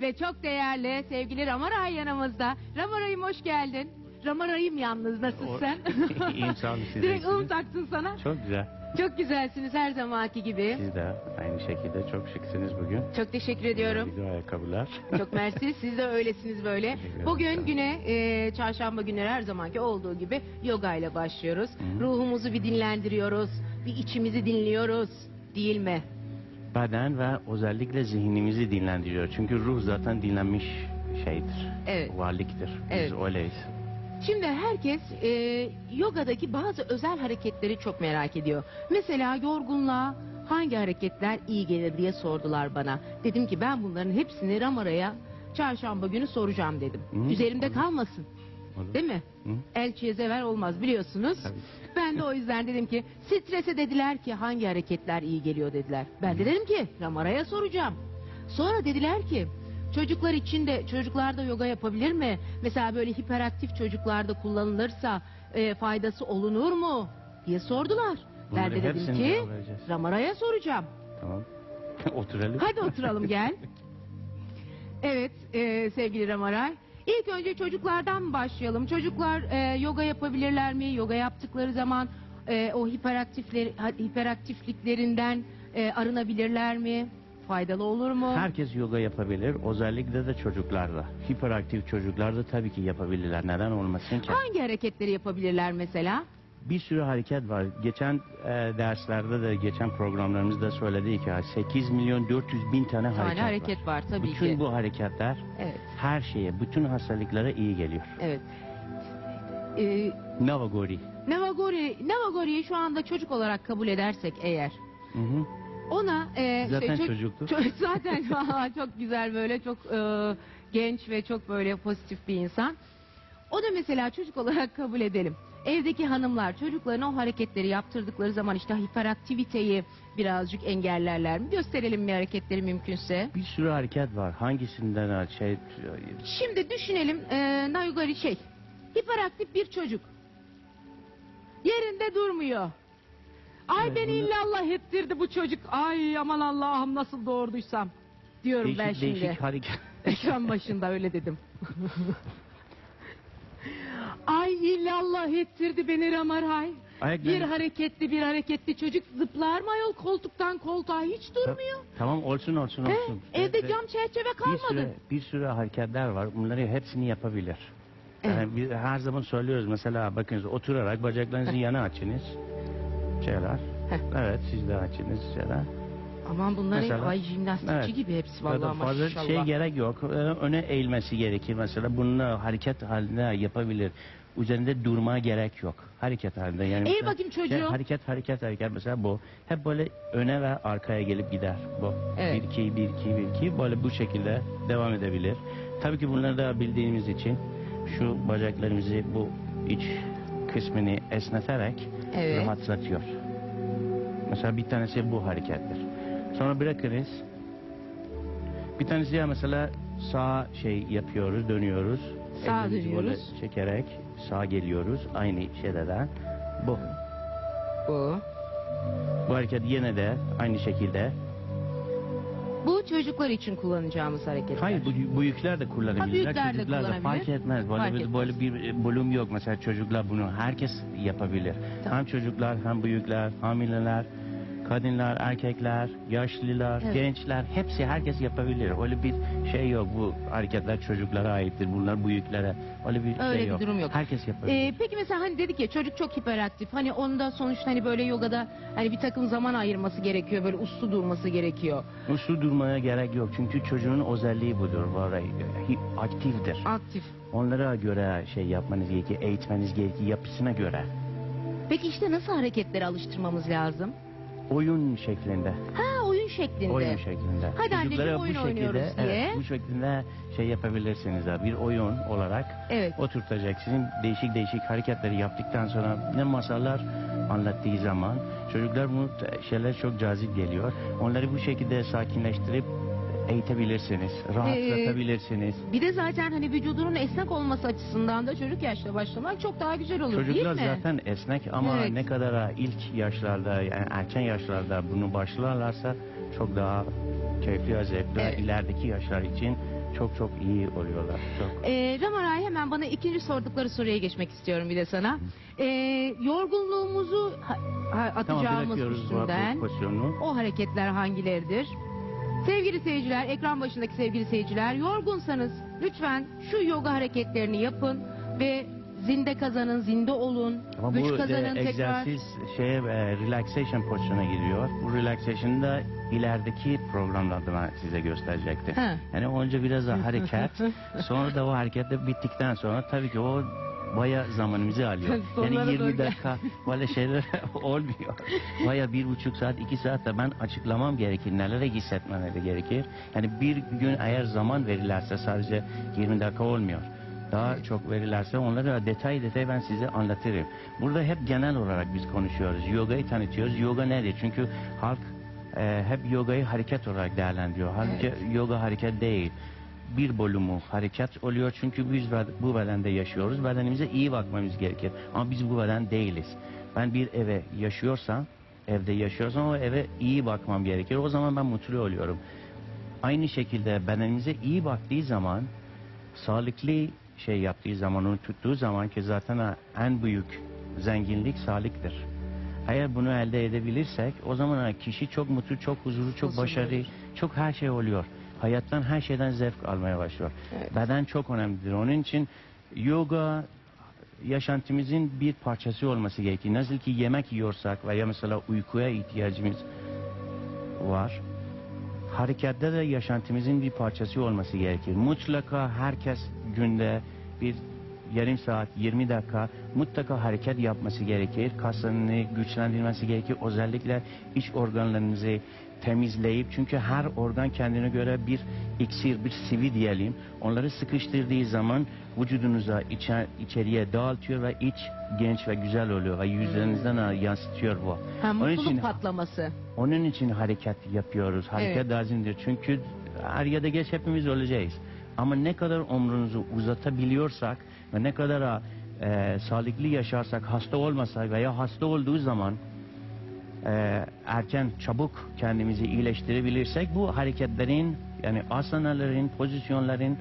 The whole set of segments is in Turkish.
ve çok değerli sevgili Ramaray yanımızda. Ramaray'ım hoş geldin. Ramaray'ım yalnız nasılsın? İyiyim, sağ olun, siz Direkt ım iyisiniz. taktın sana. Çok güzel. Çok güzelsiniz her zamanki gibi. Siz de aynı şekilde çok şıksınız bugün. Çok teşekkür ediyorum. Video ayakkabılar. Çok mersi. Siz de öylesiniz böyle. Teşekkür ederim. Bugün güne e, çarşamba günleri her zamanki olduğu gibi yoga ile başlıyoruz. Ruhumuzu bir dinlendiriyoruz. Bir içimizi dinliyoruz. Değil mi? Beden ve özellikle zihnimizi dinlendiriyor. Çünkü ruh zaten dinlenmiş şeydir. Evet. Varlıktır. Biz Evet. öyleyiz. Şimdi herkes e, yogadaki bazı özel hareketleri çok merak ediyor. Mesela yorgunluğa hangi hareketler iyi gelir diye sordular bana. Dedim ki ben bunların hepsini Ramara'ya çarşamba günü soracağım dedim. Hı, Üzerimde kalmasın. Olur. Değil mi? Hı? Elçiye zever olmaz biliyorsunuz. Tabii. Ben de o yüzden dedim ki strese dediler ki hangi hareketler iyi geliyor dediler. Ben de dedim ki Ramara'ya soracağım. Sonra dediler ki çocuklar için de çocuklarda yoga yapabilir mi? Mesela böyle hiperaktif çocuklarda kullanılırsa e, faydası olunur mu? diye sordular. ben Bunları de dedim ki. Ramara'ya soracağım. Tamam. Oturalım. Hadi oturalım gel. Evet e, sevgili Ramaray. İlk önce çocuklardan başlayalım. Çocuklar e, yoga yapabilirler mi? Yoga yaptıkları zaman e, o hiperaktifler, hiperaktifliklerinden e, arınabilirler mi? Faydalı olur mu? Herkes yoga yapabilir. Özellikle de çocuklarda. Hiperaktif çocuklar da tabii ki yapabilirler. Neden olmasın ki? Hangi hareketleri yapabilirler mesela? Bir sürü hareket var. Geçen e, derslerde de geçen programlarımızda söyledik ya 8 milyon 400 bin tane, Bir tane hareket, hareket var. var, tabii bütün ki. bu hareketler Evet, her şeye, bütün hastalıklara iyi geliyor. evet. E, Navagori. Navagori, Navagori'yi şu anda çocuk olarak kabul edersek eğer Hı hı. Ona e, Zaten ço- çocuktu. ço- zaten çok güzel böyle çok e, genç ve çok böyle pozitif bir insan. O da mesela çocuk olarak kabul edelim. Evdeki hanımlar çocuklarına o hareketleri yaptırdıkları zaman işte hiperaktiviteyi birazcık engellerler mi? Gösterelim bir hareketleri mümkünse. Bir sürü hareket var. Hangisinden şey Şimdi düşünelim e, Nayugari şey hiperaktif bir çocuk. Yerinde durmuyor. Ay Evet, beni bunu- illallah ettirdi bu çocuk. Ay aman Allah'ım nasıl doğurduysam. Diyorum değişik ben şimdi. değişik hareket. Ekran başında öyle dedim. İllallah ettirdi beni Ramaray. Ayak Bir hareketli bir hareketli çocuk zıplar mı ayol koltuktan koltuğa hiç durmuyor. Tamam olsun olsun He, olsun. evde Ve- cam çerçeve bir kalmadı. sürü, bir sürü hareketler var. Bunları hepsini yapabilir. Yani biz her zaman söylüyoruz mesela bakınız oturarak bacaklarınızı yana açınız. Şeyler. Evet siz de açınız şeyler. Aman bunlar hep Mesela- ay jimnastikçi Evet. gibi hepsi Zaten vallahi fazla maşallah. şey gerek yok. Ee, Öne eğilmesi gerekir mesela. Bunu hareket halinde yapabilir. Üzerinde durmaya gerek yok. Hareket halinde. Yani Eğil mesela bakayım çocuğu. şey, hareket hareket hareket mesela bu. Hep böyle öne ve arkaya gelip gider bu. Evet. 1 2 1 2 1 2 böyle bu şekilde devam edebilir. Tabii ki bunları da bildiğimiz için şu bacaklarımızı bu iç kısmını esneterek Evet. rahatlatıyor. Mesela bir tanesi bu harekettir. Sonra bırakırız. Bir tanesi ya mesela sağ şey yapıyoruz, dönüyoruz. Sağa Ellerimizi böyle dönüyoruz. çekerek sağa geliyoruz. Aynı şeylerden. Bu. Bu. Bu hareket yine de aynı şekilde. Bu çocuklar için kullanacağımız hareketler. Hayır bu büyükler de kullanabilir. Ha, büyükler de Çocuklar da kullanabilir. fark etmez. Böyle, Fark bir- etmez. böyle bir bölüm yok. Mesela çocuklar bunu herkes yapabilir. Tamam. Hem çocuklar hem büyükler, hamileler, kadınlar, erkekler, yaşlılar, Evet. gençler hepsi herkes yapabilir. Öyle bir şey yok. Bu hareketler çocuklara aittir. Bunlar büyüklere. Öyle bir Öyle şey bir yok. durum yok. Herkes yapabilir. Ee, peki mesela hani dedik ya çocuk çok hiperaktif. Hani onda sonuçta hani böyle yogada hani bir takım zaman ayırması gerekiyor. Böyle uslu durması gerekiyor. Uslu durmaya gerek yok. Çünkü çocuğun özelliği budur. Var, hi- aktiftir. Aktif. Onlara göre şey yapmanız gerekiyor. Eğitmeniz gerekiyor. Yapısına göre. Peki işte nasıl hareketleri alıştırmamız lazım? Oyun şeklinde. Ha oyun şeklinde. Oyun şeklinde. Hadi anneciğim, Çocuklara oyun bu şekilde, oynuyoruz diye. Evet, bu şekilde şey yapabilirsiniz. ha, Bir oyun olarak Evet. oturtacaksınız. Değişik değişik hareketleri yaptıktan sonra ne masallar anlattığı zaman çocuklar bu şeyler çok cazip geliyor. Onları bu şekilde sakinleştirip eğitebilirsiniz. Rahatlatabilirsiniz. Bir de zaten hani vücudunun esnek olması açısından da çocuk yaşta başlamak çok daha güzel olur Çocuklar değil mi? zaten esnek ama Evet. ne kadar ilk yaşlarda yani erken yaşlarda bunu başlarlarsa çok daha keyifli ve zevkli. Evet. İlerideki yaşlar için çok çok iyi oluyorlar. Çok. Ee, Ramaray hemen bana ikinci sordukları soruya geçmek istiyorum bir de sana. Ee, yorgunluğumuzu ha- ha- Tamam atacağımız bırakıyoruz bu, üstünden pozisyonu. o hareketler hangileridir? Sevgili seyirciler, ekran başındaki sevgili seyirciler, yorgunsanız lütfen şu yoga hareketlerini yapın ve zinde kazanın, zinde olun, Ama güç bu de, kazanın tekrar. egzersiz şeye e, relaxation pozisyona giriyor. Bu relaxation'da ilerideki programlarda ben size gösterecektim. Ha. Yani önce biraz da hareket, sonra da o hareket de bittikten sonra tabii ki o baya zamanımızı alıyor. Yani 20 doğru dakika böyle şeyler olmuyor. Baya bir buçuk saat, iki saat de ben açıklamam gerekir. Nelere hissetmeleri gerekir. Yani bir gün eğer zaman verirlerse sadece 20 dakika olmuyor. Daha çok verirlerse onları detay detay ben size anlatırım. Burada hep genel olarak biz konuşuyoruz. Yogayı tanıtıyoruz. Yoga nedir? Çünkü halk e, hep yogayı hareket olarak değerlendiriyor. Halbuki yoga hareket değil. Bir bölümü hareket oluyor çünkü biz bu bedende yaşıyoruz. Bedenimize iyi bakmamız gerekir. Ama biz bu beden değiliz. Ben bir eve yaşıyorsam, evde yaşıyorsam o eve iyi bakmam gerekir. O zaman ben mutlu oluyorum. Aynı şekilde bedenimize iyi baktığı zaman, sağlıklı şey yaptığı zaman, onu tuttuğu zaman ki zaten en büyük zenginlik sağlıktır. Eğer bunu elde edebilirsek o zaman kişi çok mutlu, çok huzurlu, çok Huzurlu başarılı, çok her şey oluyor. Hayattan her şeyden zevk almaya başlıyor. Evet. Beden çok önemlidir. Onun için yoga yaşantımızın bir parçası olması gerekir. Nasıl ki yemek yiyorsak veya mesela uykuya ihtiyacımız var. Harekette de yaşantımızın bir parçası olması gerekir. Mutlaka herkes günde bir yarım saat, 20 dakika mutlaka hareket yapması gerekir. Kaslarını güçlendirmesi gerekir. Özellikle iç organlarınızı temizleyip çünkü her organ kendine göre bir iksir, bir sivi diyelim. Onları sıkıştırdığı zaman vücudunuza içe- içeriye dağıtıyor ve iç genç ve güzel oluyor ve yüzlerinizden yansıtıyor bu. Ha, Onun için patlaması. onun için hareket yapıyoruz. Hareket Evet. lazımdır. Çünkü er ya da geç hepimiz öleceğiz. Ama ne kadar ömrümüzü uzatabiliyorsak ve ne kadar e, sağlıklı yaşarsak, hasta olmasak veya hasta olduğu zaman e, erken, çabuk kendimizi iyileştirebilirsek bu hareketlerin yani asanaların, pozisyonların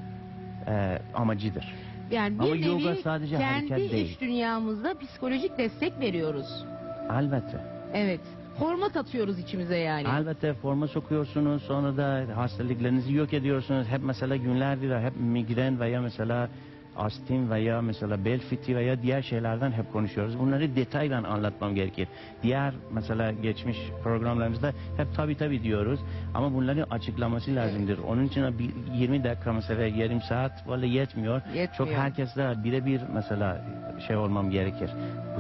e, amacıdır. Yani bir Ama nevi yoga sadece kendi hareket değil. iç dünyamızda psikolojik destek veriyoruz. Elbette. Evet. Format atıyoruz içimize yani. Elbette forma sokuyorsunuz sonra da hastalıklarınızı yok ediyorsunuz. Hep mesela günlerdir hep migren veya mesela astim veya mesela bel fiti veya diğer şeylerden hep konuşuyoruz. Bunları detayla anlatmam gerekir. Diğer mesela geçmiş programlarımızda hep tabi tabi diyoruz ama bunları açıklaması lazımdır. Onun için bir 20 dakika mesela yarım saat valla yetmiyor. Yetmiyor. Çok herkesle birebir mesela şey olmam gerekir.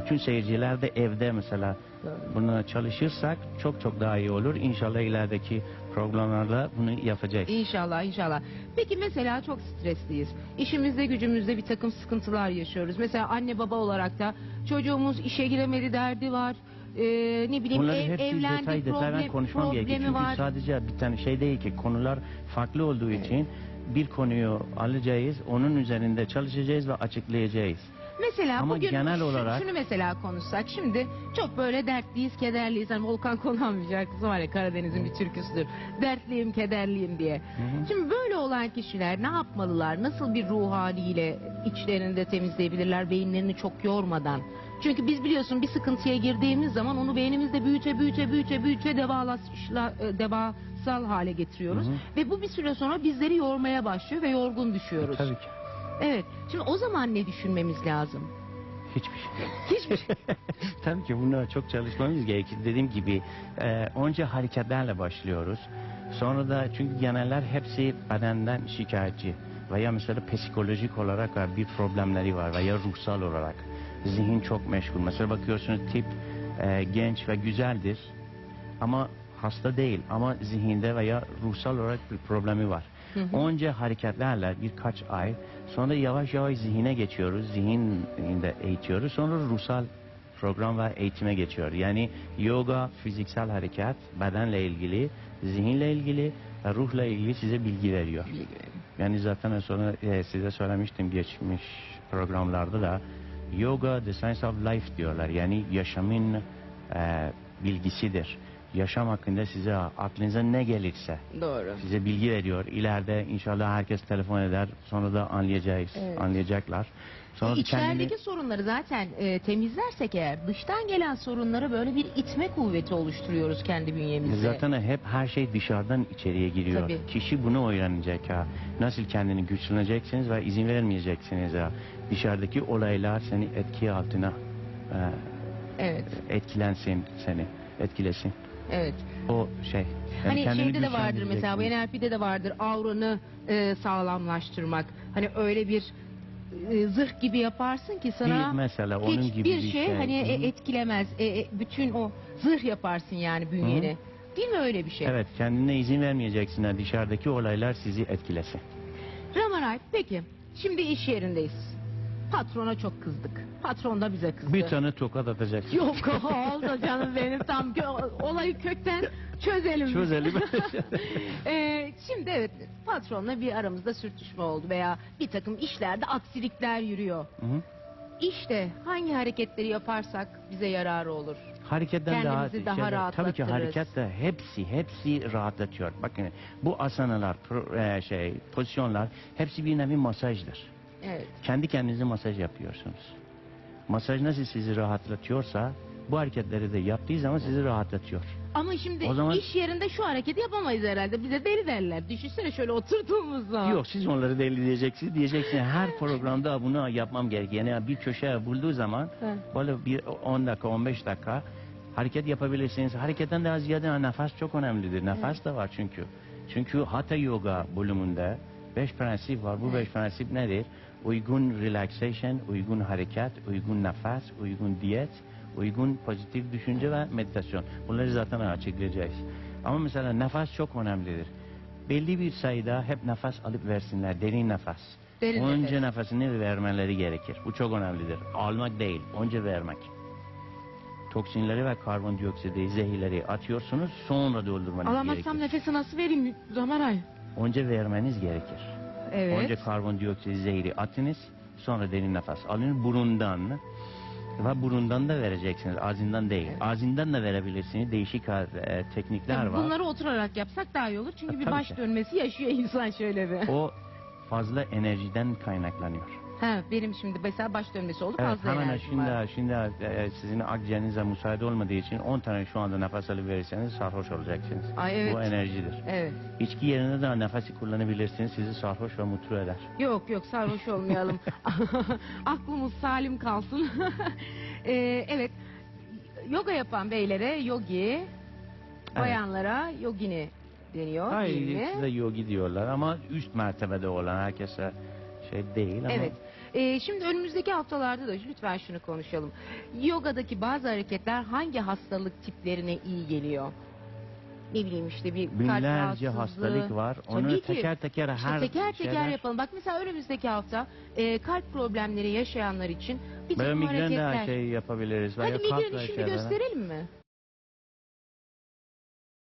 Bütün seyirciler de evde mesela buna çalışırsak çok çok daha iyi olur. İnşallah ilerideki programlarda bunu yapacağız. İnşallah inşallah. Peki mesela çok stresliyiz. İşimizde gücümüzde bir takım sıkıntılar yaşıyoruz. Mesela anne baba olarak da çocuğumuz işe giremedi derdi var. Ee, ne bileyim Bunları ev, hepsi evlendi detay problem, konuşmam gerekir. problemi Çünkü var. sadece bir tane şey değil ki konular farklı olduğu için bir konuyu alacağız, onun üzerinde çalışacağız ve açıklayacağız. Mesela Ama bugün genel şu- olarak- şunu mesela konuşsak şimdi çok böyle dertliyiz, kederliyiz. Hani Volkan Konan bir şarkısı var ya Karadeniz'in bir türküsüdür. Dertliyim, kederliyim diye. Şimdi böyle olan kişiler ne yapmalılar? Nasıl bir ruh haliyle içlerini de temizleyebilirler beyinlerini çok yormadan? Çünkü biz biliyorsun bir sıkıntıya girdiğimiz zaman onu beynimizde büyüte büyüte büyüte büyüte devalaşla, e, devasal hale getiriyoruz. Ve bu bir süre sonra bizleri yormaya başlıyor ve yorgun düşüyoruz. Tabii ki. Evet. Şimdi o zaman ne düşünmemiz lazım? Hiçbir şey. Hiçbir şey. Tabii ki buna çok çalışmamız gerekir. Dediğim gibi e, önce hareketlerle başlıyoruz. Sonra da çünkü geneller hepsi bedenden şikayetçi veya mesela psikolojik olarak bir problemleri var veya ruhsal olarak. Zihin çok meşgul. Mesela bakıyorsunuz tip e, genç ve güzeldir ama hasta değil ama zihinde veya ruhsal olarak bir problemi var. Önce hareketlerle birkaç ay sonra yavaş yavaş zihine geçiyoruz. Zihinde eğitiyoruz. Sonra ruhsal program ve eğitime geçiyor. Yani yoga, fiziksel hareket, bedenle ilgili, zihinle ilgili, ve ruhla ilgili size bilgi veriyor. Yani zaten sonra e, size söylemiştim geçmiş programlarda da yoga the science of life diyorlar. Yani yaşamın e, bilgisidir. Yaşam hakkında size aklınıza ne gelirse Doğru. size bilgi veriyor. İleride inşallah herkes telefon eder. Sonra da anlayacağız, Evet. anlayacaklar. Sonra da İçerideki kendini sorunları zaten e, temizlersek eğer dıştan gelen sorunlara böyle bir itme kuvveti oluşturuyoruz kendi bünyemizde. zaten hep her şey dışarıdan içeriye giriyor. Tabii. Kişi bunu öğrenecek ha. Nasıl kendini güçleneceksiniz ve izin vermeyeceksiniz ha. Dışarıdaki olaylar seni etki altına e, Evet, etkilensin seni, etkilesin. Evet. O şey. yani hani kendini şeyde de vardır mesela bu güçlendireceksin. NLP'de de vardır auranı e, sağlamlaştırmak. Hani öyle bir e, zırh gibi yaparsın ki sana Bir mesela onun hiçbir gibi bir şey, şey. hani e, Hı hı. etkilemez. E, e, bütün o zırh yaparsın yani bünyeni. Değil mi öyle bir şey? Evet kendine izin vermeyeceksin ha. Dışarıdaki olaylar sizi etkilesin. Ramanay peki şimdi iş yerindeyiz. Patrona çok kızdık. Patron da bize kızdı. Bir tane tokat atacaksın. Yok oldu canım benim tam gö- olayı kökten çözelim. Çözelim. Ee, şimdi evet patronla bir aramızda sürtüşme oldu veya bir takım işlerde aksilikler yürüyor. Hı. İşte hangi hareketleri yaparsak bize yararı olur. Hareketten daha, Kendimizi daha Tabii ki rahatlatırız. hareket de hepsi hepsi rahatlatıyor. Bakın bu asanalar, pro- e, şey, pozisyonlar hepsi bir nevi masajdır. Evet. Kendi kendinize masaj yapıyorsunuz. Masaj nasıl sizi rahatlatıyorsa bu hareketleri de yaptığı zaman sizi rahatlatıyor. Ama şimdi O zaman- iş yerinde şu hareketi yapamayız herhalde. Bize deli derler. Düşünsene şöyle oturduğumuzda. Yok siz onları deli diyeceksiniz. Diyeceksiniz her programda bunu yapmam gerekiyor. Yani bir köşe bulduğu zaman Evet. böyle bir 10 dakika 15 dakika hareket yapabilirsiniz. Hareketten daha ziyade nefes çok önemlidir. Nefes de var çünkü. Çünkü Hatha Yoga bölümünde 5 prensip var. Bu 5 prensip nedir? Uygun relaxation, uygun hareket, uygun nefes, uygun diyet, uygun pozitif düşünce ve meditasyon. Bunları zaten açıklayacağız. Ama mesela nefes çok önemlidir. Belli bir sayıda hep nefes alıp versinler. Derin nefes. Derin Önce nefes. nefesini vermeleri gerekir. Bu çok önemlidir. Almak değil, önce vermek. Toksinleri ve karbondioksidi, zehirleri atıyorsunuz, sonra doldurmanız Alamazsam gerekir. nefesi nasıl vereyim Ramaray? Önce vermeniz gerekir. Evet. Önce karbondioksit zehri atınız, sonra derin nefes alın burundan ve burundan da vereceksiniz, ağzından değil. Ağzından da verebilirsiniz. Değişik e, teknikler Tabii var. bunları oturarak yapsak daha iyi olur. Çünkü E, bir tabii baş ki. dönmesi yaşıyor insan şöyle bir. O fazla enerjiden kaynaklanıyor. Ha, benim şimdi mesela baş dönmesi oldu Evet, fazla hemen enerjim var. şimdi, şimdi e, sizin akciğerinize müsaade olmadığı için 10 tane şu anda nefes alıp verirseniz sarhoş olacaksınız. Ay, evet. Bu enerjidir. Evet. İçki yerine de nefesi kullanabilirsiniz. Sizi sarhoş ve mutlu eder. Yok yok sarhoş olmayalım. Aklımız salim kalsın. Ee, evet. Yoga yapan beylere yogi, bayanlara yogini deniyor Hayır, değil mi? size yogi diyorlar ama üst mertebede olan herkese şey değil ama Evet. Ee, şimdi önümüzdeki haftalarda da lütfen şunu konuşalım. Yogadaki bazı hareketler hangi hastalık tiplerine iyi geliyor? Ne bileyim işte bir kalp binlerce rahatsızlığı. hastalık var. Onu Tabii ki. teker teker İşte her teker teker şeyler- yapalım. Bak mesela önümüzdeki hafta e, kalp problemleri yaşayanlar için bir Böyle takım migren hareketler. de şey yapabiliriz. Hadi veya kalp şeyler. gösterelim mi?